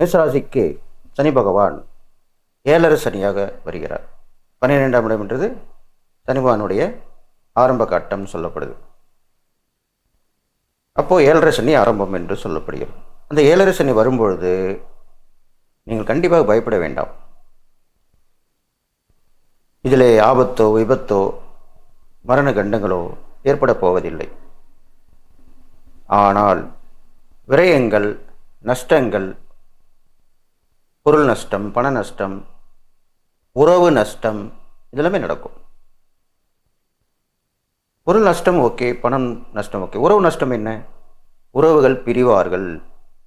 மேசராசிக்கு சனி பகவான் ஏழரை சனியாக வருகிறார். பன்னிரெண்டாம் இடம் என்றது சனி பகவானுடைய ஆரம்ப கட்டம் சொல்லப்படுது. அப்போது ஏழரை சனி ஆரம்பம் என்று சொல்லப்படுகிறது. அந்த ஏழரை சனி வரும்பொழுது நீங்கள் கண்டிப்பாக பயப்பட வேண்டாம். இதில் ஆபத்தோ விபத்தோ மரண கண்டங்களோ ஏற்பட போவதில்லை. ஆனால் விரயங்கள் நஷ்டங்கள் பொருள் நஷ்டம் பண நஷ்டம் உறவு நஷ்டம் இதெல்லாமே நடக்கும். பொருள் நஷ்டம் ஓகே பணம் நஷ்டம் ஓகே. உறவு நஷ்டம் என்ன? உறவுகள் பிரிவார்கள்.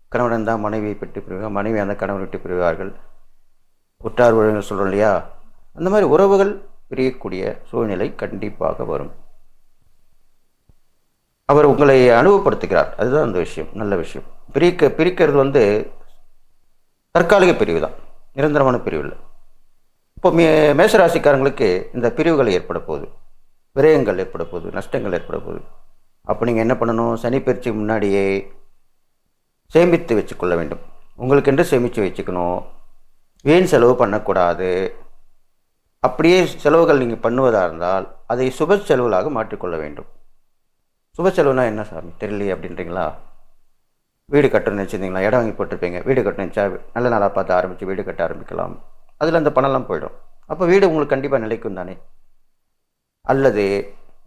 கணவன் தான் மனைவியை பெற்று பிரிவார்கள் மனைவி அந்த கணவன் விட்டு பிரிவார்கள். உற்றார் உறவினர் சொல்கிறோம் இல்லையா? அந்த மாதிரி உறவுகள் பிரியக்கூடிய சூழ்நிலை கண்டிப்பாக வரும். அவர் உங்களை அனுபவப்படுத்துகிறார். அதுதான் அந்த விஷயம் நல்ல விஷயம். பிரிக்க பிரிக்கிறது வந்து தற்காலிக பிரிவு தான். நிரந்தரமான பிரிவு இல்லை. இப்போ மே மேசராசிக்காரங்களுக்கு இந்த பிரிவுகள் ஏற்பட போகுது. விரயங்கள் ஏற்பட போகுது நஷ்டங்கள் ஏற்பட போகுது. அப்போ நீங்கள் என்ன பண்ணணும்? சனி முன்னாடியே சேமித்து வச்சுக்கொள்ள வேண்டும். உங்களுக்கென்று சேமித்து வச்சுக்கணும். வீண் செலவு பண்ணக்கூடாது? அப்படியே செலவுகள் நீங்கள் பண்ணுவதாக இருந்தால் அதை சுப செலவுகளாக மாற்றிக்கொள்ள வேண்டும். சுப செலவுனா என்ன சாமி? தெரியலையே அப்படின்றீங்களா? வீடு கட்டணும்னு வச்சுருந்தீங்களா இடம் வாங்கி போட்டிருப்பீங்க. வீடு கட்டணும் நல்ல நாளாக பார்த்து ஆரம்பித்து வீடு கட்ட ஆரம்பிக்கலாம். அதில் அந்த பணம்லாம் போயிடும். அப்போ வீடு உங்களுக்கு கண்டிப்பாக நிலைக்கும் தானே? அல்லது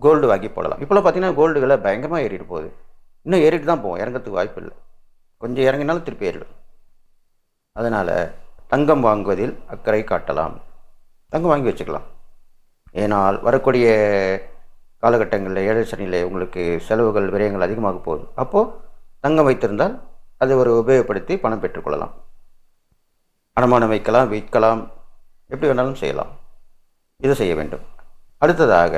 கோல்டு வாங்கி போடலாம். இப்போலாம் பார்த்தீங்கன்னா கோல்டு விலை பயங்கரமாக ஏறிட்டு போகுது. இன்னும் ஏறிட்டு தான் போவோம் இறங்கிறதுக்கு வாய்ப்பு இல்லை. கொஞ்சம் இறங்கினாலும் திருப்பி ஏறிடும். அதனால் தங்கம் வாங்குவதில் அக்கறை காட்டலாம். தங்கம் வாங்கி வச்சுக்கலாம். ஏனால் வரக்கூடிய காலகட்டங்களில் ஏழை சனியில் உங்களுக்கு செலவுகள் விரயங்கள் அதிகமாக போகுது அப்போது தங்கம் வைத்திருந்தால் அதை ஒரு உபயோகப்படுத்தி பணம் பெற்றுக்கொள்ளலாம் அடமானம் வைக்கலாம் விற்கலாம் எப்படி வேணாலும் செய்யலாம். இதை செய்ய வேண்டும். அடுத்ததாக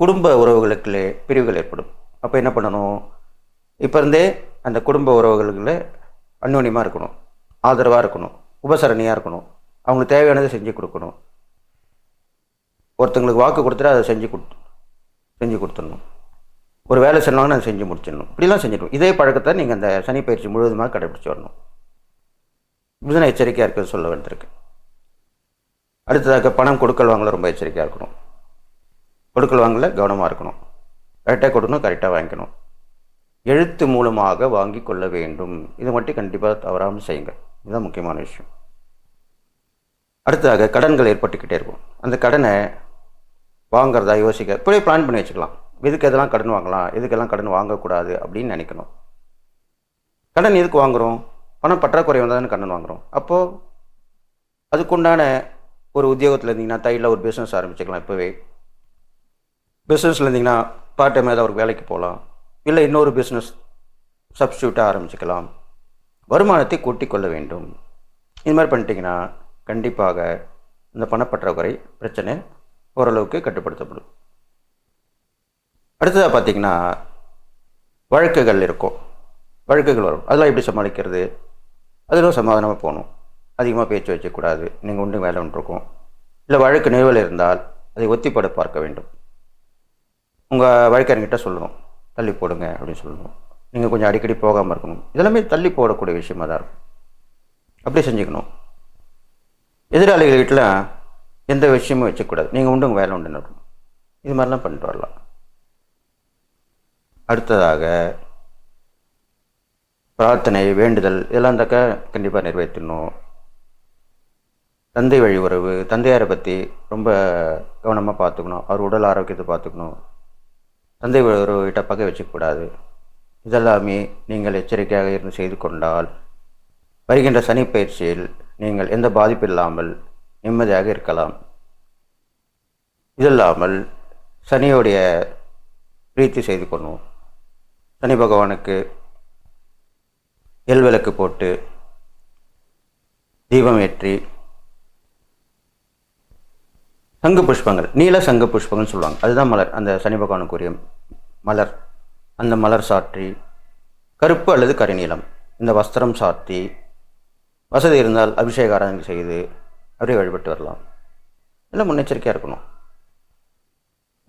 குடும்ப உறவுகளுக்குள்ளே பிரிவுகள் ஏற்படும். அப்போ என்ன பண்ணணும்? இப்போ இருந்தே அந்த குடும்ப உறவுகளுக்குள்ள அந்யோன்யமாக இருக்கணும். ஆதரவாக இருக்கணும். உபசரணியாக இருக்கணும். அவங்களுக்கு தேவையானதை செஞ்சு கொடுக்கணும். ஒருத்தங்களுக்கு வாக்கு கொடுத்துட்டு அதை செஞ்சு கொடுத்து செஞ்சு கொடுத்துடணும். ஒரு வேலை சொன்னாங்கன்னா அதை செஞ்சு முடிச்சிடணும். இப்படிலாம் செஞ்சிடணும் இதே பழக்கத்தை நீங்கள் அந்த சனி பயிற்சி முழுவதுமாக கடைபிடிச்சு வரணும். இதுதான் எச்சரிக்கையாக இருக்கிறது சொல்ல வேண்டியிருக்கு. அடுத்ததாக பணம் கொடுக்கல் வாங்கல ரொம்ப எச்சரிக்கையாக இருக்கணும். கொடுக்கல் வாங்கல கவனமாக இருக்கணும். கரெக்டாக கொடுக்கணும் கரெக்டாக வாங்கிக்கணும். எழுத்து மூலமாக வாங்கி கொள்ள வேண்டும். இதை மட்டும் கண்டிப்பாக தவறாமல் செய்யுங்க. இதுதான் முக்கியமான விஷயம். அடுத்ததாக கடன்கள் ஏற்பட்டுக்கிட்டே இருக்கும். அந்த கடனை வாங்குறதா யோசிக்க இப்படியே பிளான் பண்ணி வச்சுக்கலாம். எதுக்கு எதெல்லாம் கடன் வாங்கலாம்? எதுக்கெல்லாம் கடன் வாங்கக்கூடாது அப்படின்னு நினைக்கணும். கடன் எதுக்கு வாங்குகிறோம் பணம் பற்றாக்குறை வந்தால் தானே கடன் வாங்குகிறோம் அப்போது அதுக்குண்டான ஒரு உத்தியோகத்தில் இருந்தீங்கன்னா தையில் ஒரு பிஸ்னஸ் ஆரம்பிச்சுக்கலாம் இப்போவே. பிஸ்னஸில் இருந்தீங்கன்னா பார்ட் டைம் ஏதாவது ஒரு வேலைக்கு போகலாம். இல்லை இன்னொரு பிஸ்னஸ் சப்ஸ்டியூட்டாக ஆரம்பிச்சுக்கலாம். வருமானத்தை கூட்டிக் கொள்ள வேண்டும். இது மாதிரி பண்ணிட்டீங்கன்னா கண்டிப்பாக இந்த பணப்பற்றாக்குறை பிரச்சனை ஓரளவுக்கு கட்டுப்படுத்தப்படும். அடுத்ததாக பார்த்தீங்கன்னா வழக்குகள் இருக்கும். வழக்குகள் வரும். அதெல்லாம் எப்படி சமாளிக்கிறது? அதிலும் சமாதானமாக போகணும். அதிகமாக பேச்சு வச்சக்கூடாது நீங்கள் ஒன்று வேலை ஒன்று இருக்கும். இல்லை வழக்கு நிறுவல் இருந்தால் அதை ஒத்திப்பட பார்க்க வேண்டும். உங்கள் வழக்கறிஞர்கிட்ட சொல்லணும். தள்ளி போடுங்க அப்படின்னு சொல்லணும். நீங்கள் கொஞ்சம் அடிக்கடி போகாமல் இருக்கணும். இதெல்லாமே தள்ளி போடக்கூடிய விஷயமா தான் இருக்கும். அப்படியே செஞ்சுக்கணும். எதிராளிகள் வீட்டில் எந்த விஷயமும் வச்சக்கூடாது நீங்கள் உண்டு உங்கள் வேலை உண்டுன்னு இருக்கணும் இது மாதிரிலாம் பண்ணிட்டு வரலாம். அடுத்ததாக பிரார்த்தனை வேண்டுதல் இதெல்லாம் தக்க கண்டிப்பாக நிறைவேற்றணும் தந்தை வழி உறவு தந்தையாரை பற்றி ரொம்ப கவனமாக பார்த்துக்கணும். அவர் உடல் ஆரோக்கியத்தை பார்த்துக்கணும். தந்தை வழி உறவுகிட்ட பகை வச்சுக்கூடாது இதெல்லாமே நீங்கள் எச்சரிக்கையாக இருந்து செய்து கொண்டால் வருகின்ற சனி பயிற்சியில் நீங்கள் எந்த பாதிப்பு இல்லாமல் நிம்மதியாக இருக்கலாம். இதில்லாமல் சனியோடைய பிரீத்தி செய்து கொள்ளணும் சனி பகவானுக்கு எல் விளக்கு போட்டு தீபம் ஏற்றி சங்கு புஷ்பங்கள் நீல சங்கு புஷ்பங்கள்னு சொல்லுவாங்க. அதுதான் மலர். அந்த சனி பகவானுக்குரிய மலர். அந்த மலர் சாற்றி கருப்பு அல்லது கரிநீலம் இந்த வஸ்திரம் சாற்றி வசதி இருந்தால் அபிஷேக ஆராதனை செய்து அப்படியே வழிபட்டு வரலாம். இல்லை முன்னெச்சரிக்கையாக இருக்கணும்.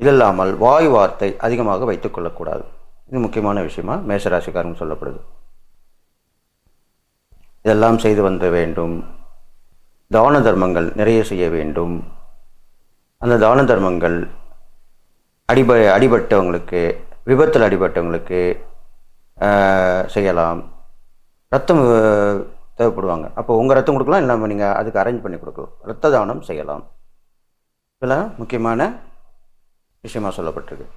இது இல்லாமல் வாய் வார்த்தை அதிகமாக வைத்துக் கொள்ளக்கூடாது. இது முக்கியமான விஷயமா? மேஷராசிக்காரங்க சொல்லப்படுது. இதெல்லாம் செய்து வந்த வேண்டும். தான தர்மங்கள் நிறைய செய்ய வேண்டும். அந்த தான தர்மங்கள் அடிப அடிபட்டவங்களுக்கு விபத்தில் அடிபட்டவங்களுக்கு செய்யலாம். ரத்தம் தேவைப்படுவாங்க. அப்போ உங்கள் ரத்தம் கொடுக்கலாம் இல்லை நீங்கள் அதுக்கு அரேஞ்ச் பண்ணி கொடுக்கலாம். ரத்த தானம் செய்யலாம். இதெல்லாம் முக்கியமான விஷயமா சொல்லப்பட்டிருக்கு.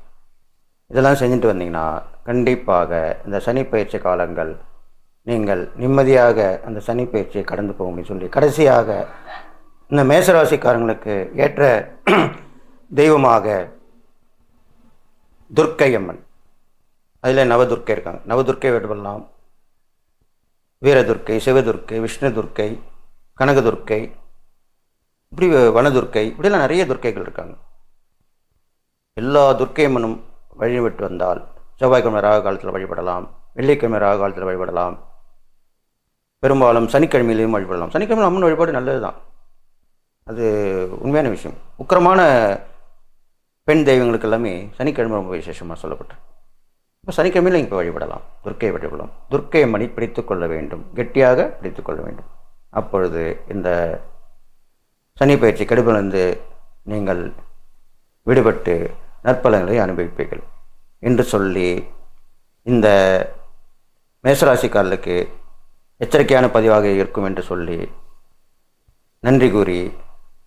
இதெல்லாம் செஞ்சுட்டு வந்தீங்கன்னா கண்டிப்பாக இந்த சனி பயிற்சி காலங்கள் நீங்கள் நிம்மதியாக அந்த சனி பயிற்சியை கடந்து போக முடியும் சொல்லி கடைசியாக இந்த மேசராசிக்காரங்களுக்கு ஏற்ற தெய்வமாக துர்க்கை அம்மன். அதில் நவதுர்க்கை இருக்காங்க. நவதுர்க்கை வேண்டுமெல்லாம் வீரதுர்க்கை சிவதுர்க்கை விஷ்ணு துர்க்கை கனகதுர்க்கை இப்படி வனதுர்க்கை இப்படிலாம் நிறைய துர்க்கைகள் இருக்காங்க. எல்லா துர்க்கையம்மனும் வழிபட்டு வந்தால் செவ்வாய்க்கிழமை ராக காலத்தில் வழிபடலாம் வெள்ளிக்கிழமை ராக காலத்தில் வழிபடலாம் பெரும்பாலும் சனிக்கிழமையிலையும் வழிபடலாம். சனிக்கிழமை அம்மன் வழிபாடு நல்லது தான் அது உண்மையான விஷயம். உக்கிரமான பெண் தெய்வங்களுக்கு எல்லாமே சனிக்கிழமை ரொம்ப விசேஷமாக சொல்லப்பட்டு இப்போ சனிக்கிழமையில் இப்போ வழிபடலாம். துர்க்கையை வழிபடலாம். துர்க்கை மணி பிடித்து கொள்ள வேண்டும். கெட்டியாக பிடித்து கொள்ள வேண்டும். அப்பொழுது இந்த சனி பயிற்சி கடுப்பிலிருந்து நீங்கள் விடுபட்டு நற்பலன்களை அனுபவிப்பீர்கள். என்று சொல்லி இந்த மேசராசிக்காரர்களுக்கு எச்சரிக்கையான பதிவாக இருக்கும் என்று சொல்லி நன்றி கூறி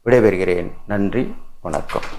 விடைபெறுகிறேன். நன்றி வணக்கம்.